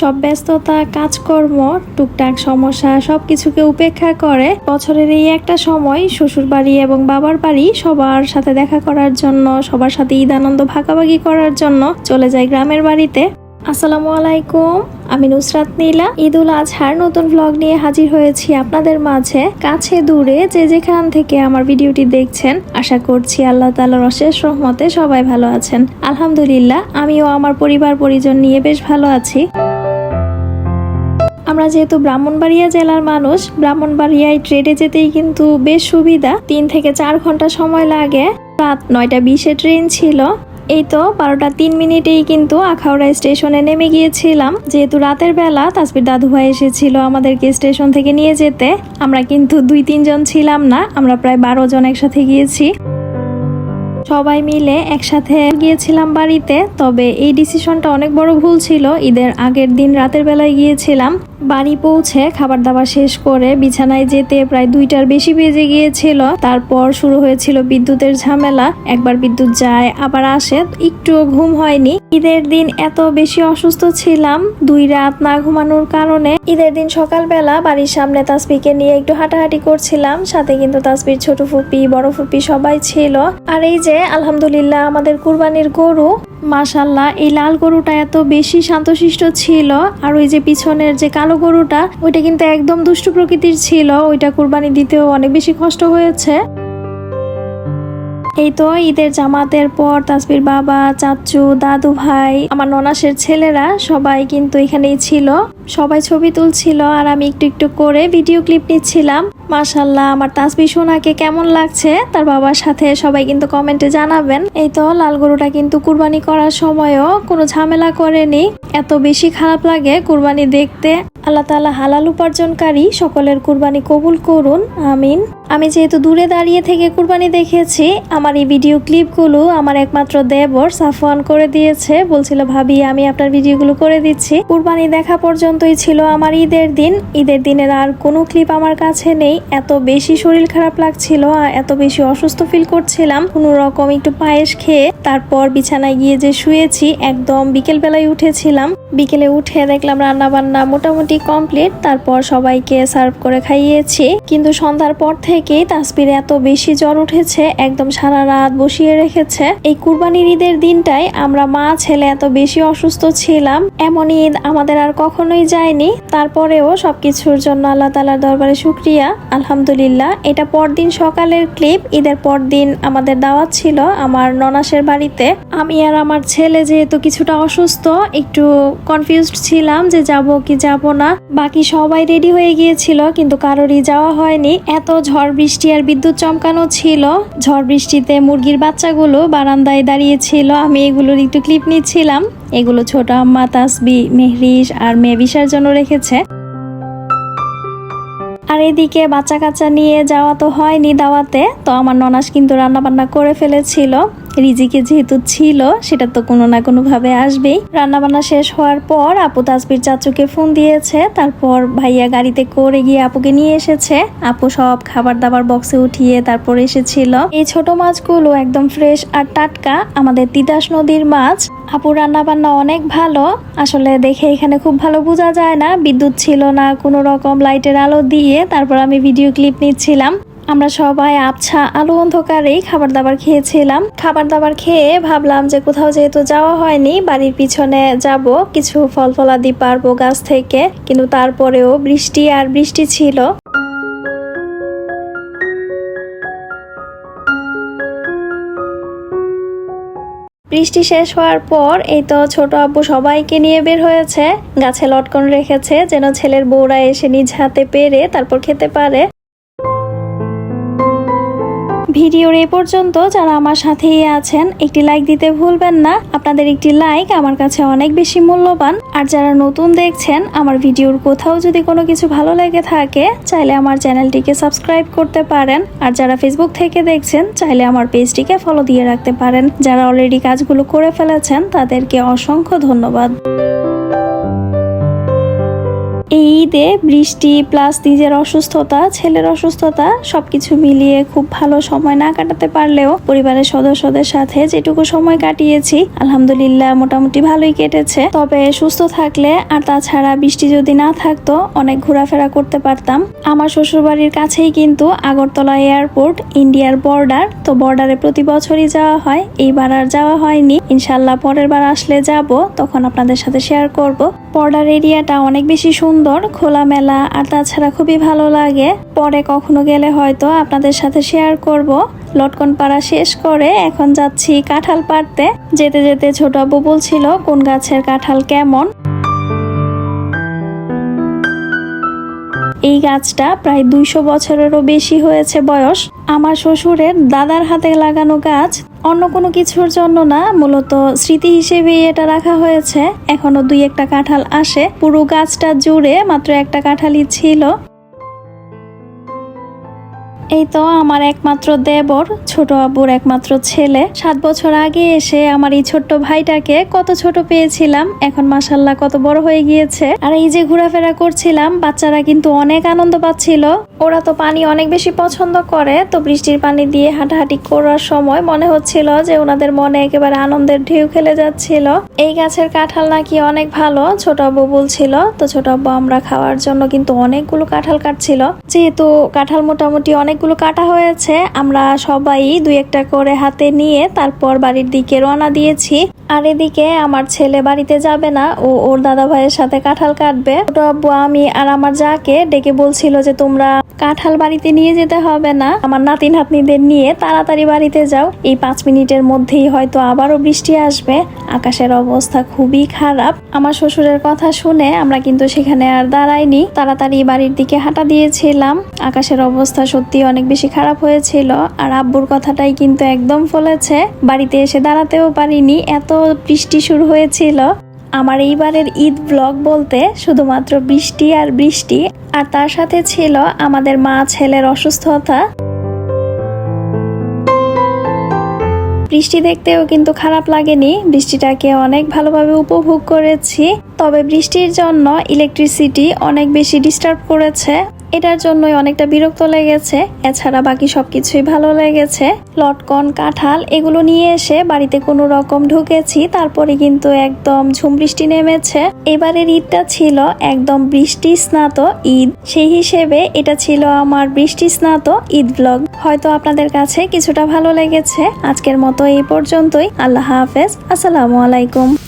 সব ব্যস্ততা, কাজকর্ম, টুকটাক সমস্যা সবকিছুকে উপেক্ষা করে বছরের এই একটা সময় শ্বশুর বাড়ি এবং বাবার বাড়ি সবার সাথে দেখা করার জন্য, সবার সাথে ঈদ আনন্দ ভাগাভাগি করার জন্য চলে যায় গ্রামের বাড়িতে। আসসালামু আলাইকুম, আমি নুসরাত নীলা। ঈদ উল আজহার নতুন ভ্লগ নিয়ে হাজির হয়েছি আপনাদের মাঝে। কাছে দূরে যে যেখান থেকে আমার ভিডিওটি দেখছেন, আশা করছি আল্লাহ তালার অশেষ রহমতে সবাই ভালো আছেন। আলহামদুলিল্লাহ, আমিও আমার পরিবার পরিজন নিয়ে বেশ ভালো আছি। আমরা যেহেতু ব্রাহ্মণবাড়িয়া জেলার মানুষ, ব্রাহ্মণবাড়িয়ায় ট্রেনে যেতেই কিন্তু বেশ সুবিধা। তিন থেকে চার ঘণ্টা সময় লাগে। রাত নয়টা বিশে ট্রেন ছিল। এই তো বারোটা তিন মিনিটেই কিন্তু আখাউড়া স্টেশনে নেমে গিয়েছিলাম। যেহেতু রাতের বেলা তাসবির দাদু ভাই এসেছিল আমাদেরকে স্টেশন থেকে নিয়ে যেতে। আমরা কিন্তু দুই তিনজন ছিলাম না, আমরা প্রায় বারো জন একসাথে গিয়েছি। সবাই মিলে একসাথে গিয়েছিলাম বাড়িতে, তবে এই ডিসিশনটা অনেক বড় ভুল ছিল। ঈদের আগের দিন রাতের বেলায় গিয়েছিলাম, বাড়ি পৌঁছে খাবার দাবার শেষ করে বিছানায় যেতে প্রায় দুইটার বেশি বেজে গিয়েছিল। তারপর শুরু হয়েছিল বিদ্যুতের ঝামেলা, একবার বিদ্যুৎ যায়, আবার আসে, একটুও ঘুম হয়নি। ঈদের দিন এত বেশি অসুস্থ ছিলাম, দুই রাত না ঘুমানোর কারণে। ঈদের দিন সকালবেলা বাড়ির সামনে তাসবিকে নিয়ে একটু হাঁটাহাঁটি করছিলাম, সাথে কিন্তু তাসবির ছোট ফুপি, বড় ফুপি সবাই ছিল। আর এই যে আলহামদুলিল্লাহ, আমাদের কুরবানির গরু মাশাল্লাহ এই লাল গরুটা এত বেশি শান্তশিষ্ট ছিল, আর ওই যে পিছনের যে কালো গরুটা, ওইটা কিন্তু একদম দুষ্টু প্রকৃতির ছিল, ওইটা কুরবানি দিতেও অনেক বেশি কষ্ট হয়েছে। এই তো ঈদের জামাতের পর তাসবির বাবা, চাচু, দাদু ভাই, আমার ননাসের ছেলেরা সবাই কিন্তু এখানেই ছিল। সবাই ছবি তুলছিল আর আমি একটু একটু করে ভিডিও ক্লিপ নিচ্ছিলাম। মাশাল্লাহ আমার তাসবি সোনাকে কেমন লাগছে? তার বাবার সাথে সবাই কিন্তু কমেন্টে জানাবেন। এই তো, লাল গরুটা কিন্তু কুরবানি করার সময়ও কোনো ঝামেলা করেনি। এত বেশি খারাপ লাগে কুরবানি দেখতে। আল্লাহ তাআলা হালাল উপার্জনকারী, সকলের কুরবানি কবুল করুন, আমিন। আমি যেহেতু দূরে দাঁড়িয়ে থেকে কুরবানি দেখেছি, আমার এই ভিডিও ক্লিপগুলো আমার একমাত্র দেবর সাফওয়ান করে দিয়েছে। বলছিল, ভাবি, আমি আপনার ভিডিওগুলো করে দিচ্ছি। কুরবানি দেখা পর্যন্তই ছিল আমার ঈদের দিন। ঈদের দিনের আর কোনো ক্লিপ আমার কাছে নেই। এত বেশি শরীর খারাপ লাগছিল, আর এত বেশি অসুস্থ ফিল করছিলাম। কোনো রকম একটু পায়েস খেয়ে তারপর বিছানায় গিয়ে যে শুয়েছি, একদম বিকেল বেলায় উঠেছিলাম বিকেলে উঠে দেখলাম রান্না বান্না মোটামুটি কমপ্লিট তারপর সবাইকে সার্ভ করে খাইয়েছি। কিন্তু সন্ধ্যার পর থেকেই তাসবিরে এত বেশি জ্বর উঠেছে, একদম সারা রাত বসিয়ে রেখেছে। এই কুরবানির ঈদের দিনটাই আমরা মা ছেলে এত বেশি অসুস্থ ছিলাম, এমন ঈদ আমাদের আর কখনোই যায়নি। তারপরেও সবকিছুর জন্য আল্লাহ তালার দরবারে শুক্রিয়া। আলহামদুলিল্লাহ, এটা পরদিন সকালের ক্লিপ ঈদের পরদিন আমাদের দাওয়াত ছিল আমার ননাসের বাড়িতে। আমি আর আমার ছেলে যেহেতু কিছুটা অসুস্থ, একটু কনফিউজড ছিলাম যে যাব কি যাব না। বাকি সবাই রেডি হয়ে গিয়েছিল, কিন্তু কারোরই যাওয়া হয়নি। এত ঝড় বৃষ্টি আর বিদ্যুৎ চমকানো ছিল। ঝড় বৃষ্টিতে মুরগির বাচ্চাগুলো বারান্দায় দাঁড়িয়েছিল। আমি এগুলোর একটু ক্লিপ নিচ্ছিলাম। এগুলো ছোট আম্মা, তাসবি, মেহরিশ আর মেবিসার জন্য রেখেছে। আর এদিকে বাচ্চা কাচ্চা নিয়ে যাওয়া তো হয়নি দাওয়াতে, তো আমার ননাস কিন্তু রান্না বান্না করে ফেলেছিল। রিজিকে যেহেতু ছিল, সেটা তো কোনো না কোনো ভাবে আসবেই। রান্না বান্না শেষ হওয়ার পর আপু তাসবির চাচুকে ফোন দিয়েছে, তারপর ভাইয়া গাড়িতে করে গিয়ে আপুকে নিয়ে এসেছে। আপু সব খাবার দাবার বক্সে উঠিয়ে তারপর এসেছিল। এই ছোট মাছগুলো একদম ফ্রেশ আর টাটকা, আমাদের তিতাস নদীর মাছ। আপু রান্না বান্না অনেক ভালো, আসলে দেখে এখানে খুব ভালো বোঝা যায় না। বিদ্যুৎ ছিল না কোনো রকম লাইটের আলো দিয়ে, তারপর আমি ভিডিও ক্লিপ নিচ্ছিলাম। আমরা সবাই আবছা আলো অন্ধকারেই খাবার দাবার খেয়েছিলাম। খাবার দাবার খেয়ে ভাবলাম যে কোথাও যেহেতু যাওয়া হয়নি, বাড়ির পিছনে যাব, কিছু ফল ফলাদি পারব গাছ থেকে, কিন্তু তারপরেও বৃষ্টি আর বৃষ্টি ছিল। বৃষ্টি শেষ হওয়ার পর এই তো ছোট আব্বু সবাইকে নিয়ে বের হয়েছে। গাছে লটকন রেখেছে, যেন ছেলের বউরা এসে নিজ হাতে পেরে তারপর খেতে পারে। ভিডিওর এ পর্যন্ত যারা আমার সাথেই আছেন, একটি লাইক দিতে ভুলবেন না। আপনাদের একটি লাইক আমার কাছে অনেক বেশি মূল্যবান। আর যারা নতুন দেখছেন, আমার ভিডিওর কোথাও যদি কোনো কিছু ভালো লেগে থাকে, চাইলে আমার চ্যানেলটিকে সাবস্ক্রাইব করতে পারেন। আর যারা ফেসবুক থেকে দেখছেন, চাইলে আমার পেজটিকে ফলো দিয়ে রাখতে পারেন। যারা অলরেডি কাজগুলো করে ফেলেছেন, তাদেরকে অসংখ্য ধন্যবাদ। এই ঈদে বৃষ্টি প্লাস নিজের অসুস্থতা, ছেলের অসুস্থতা সবকিছু মিলিয়ে খুব ভালো সময় না কাটাতে পারলেও পরিবারের সদস্যদের সাথে যেটুকু সময় কাটিয়েছি, আলহামদুলিল্লাহ মোটামুটি ভালোই কেটেছে। তবে সুস্থ থাকলে আর তাছাড়া বৃষ্টি যদি না থাকতো অনেক ঘোরাফেরা করতে পারতাম। আমার শ্বশুরবাড়ির কাছেই কিন্তু আগরতলা এয়ারপোর্ট, ইন্ডিয়ার বর্ডার। তো বর্ডারে প্রতি বছরই যাওয়া হয়, এইবার আর যাওয়া হয়নি। ইনশাল্লাহ পরের বার আসলে যাব, তখন আপনাদের সাথে শেয়ার করব। বর্ডার এরিয়াটা অনেক বেশি সুন্দর। খোলামেলা আর তাছাড়া খুবই ভালো লাগে। পরে কখনো গেলে হয়তো আপনাদের সাথে শেয়ার করব। লটকন পাড়া শেষ করে এখন যাচ্ছি কাঁঠাল পাড়তে। যেতে যেতে ছোট আব্বু বলছিল, কোন গাছের কাঁঠাল কেমন? এই গাছটা প্রায় দুইশো বছরেরও বেশি হয়েছে বয়স। আমার শ্বশুরের দাদার হাতে লাগানো গাছ অন্য কোনো কিছুর জন্য না, মূলত স্মৃতি হিসেবেই এটা রাখা হয়েছে। এখনও দুই একটা কাঁঠাল আসে। পুরো গাছটা জুড়ে মাত্র একটা কাঁঠালই ছিল। এই তো আমার একমাত্র দেবর, ছোট আব্বুর একমাত্র ছেলে। সাত বছর আগে এসে আমার এই ছোট্ট ভাইটাকে কত ছোট পেয়েছিলাম, এখন মাসাল্লাহ কত বড় হয়ে গিয়েছে। আর এই যে ঘোরাফেরা করছিলাম, বাচ্চারা কিন্তু অনেক আনন্দ পাচ্ছিল। ওরা তো পানি অনেক বেশি পছন্দ করে, তো বৃষ্টির পানি দিয়ে হাঁটাহাঁটি করার সময় মনে হচ্ছিল যে ওনাদের মনে একেবারে আনন্দের ঢেউ খেলে যাচ্ছিল। এই গাছের কাঁঠাল নাকি অনেক ভালো, ছোট আব্বু বলছিল, তো ছোট আব্বু, আমরা খাওয়ার জন্য কিন্তু অনেকগুলো কাঁঠাল কাটছিল। যেহেতু কাঁঠাল মোটামুটি অনেকগুলো কাটা হয়েছে, আমরা সবাই দুই একটা করে হাতে নিয়ে তারপর বাড়ির দিকে রওনা দিয়েছি। আর এদিকে আমার ছেলে বাড়িতে যাবে না, ও ওর দাদা ভাইয়ের সাথে কাঁঠাল কাটবে। ছোট আব্বু, আমি আর আমার যাকে ডেকে বলছিল যে তোমরা কাঁঠাল বাড়িতে নিয়ে যেতে হবে না। আমার নাতি নাতনিদের নিয়ে তাড়াতাড়ি বাড়িতে যাও। এই পাঁচ মিনিটের মধ্যেই হয়তো আবারও বৃষ্টি আসবে। আকাশের অবস্থা খুবই খারাপ। আমার শ্বশুরের কথা শুনে আমরা কিন্তু সেখানে আর দাঁড়াইনি। তাড়াতাড়ি বাড়ির দিকে হাঁটা দিয়েছিলাম। আকাশের অবস্থা সত্যি অনেক বেশি খারাপ হয়েছিল। আর আব্বুর কথাটাই কিন্তু একদম ফলেছে। বাড়িতে এসে দাঁড়াতেও পারিনি। এত বৃষ্টি শুরু হয়েছিল। আমার এইবারের ঈদ ব্লগ বলতে শুধুমাত্র বৃষ্টি আর বৃষ্টি। আর তার সাথে ছিল আমাদের মা ছেলের অসুস্থতা। বৃষ্টি দেখতেও কিন্তু খারাপ লাগেনি। বৃষ্টিটাকে অনেক ভালোভাবে উপভোগ করেছি। তবে বৃষ্টির জন্য ইলেকট্রিসিটি অনেক বেশি ডিস্টার্ব করেছে। এটার জন্যই অনেকটা বিরক্ত লেগেছে। এছাড়া বাকি সবকিছুই ভালো লেগেছে। লটকন, কাঁঠাল, এগুলো নিয়ে এসে বাড়িতে কোনো রকম ঢুকেছি, তারপরে কিন্তু একদম ঝুম বৃষ্টি নেমেছে। এবারের ঈদটা ছিল একদম বৃষ্টি স্নাত ঈদ। সেই হিসেবে এটা ছিল আমার বৃষ্টি স্নাত ঈদ ব্লগ। হয়তো আপনাদের কাছে কিছুটা ভালো লেগেছে। আজকের মতো এই পর্যন্তই। আল্লাহ হাফেজ। আসসালামু আলাইকুম।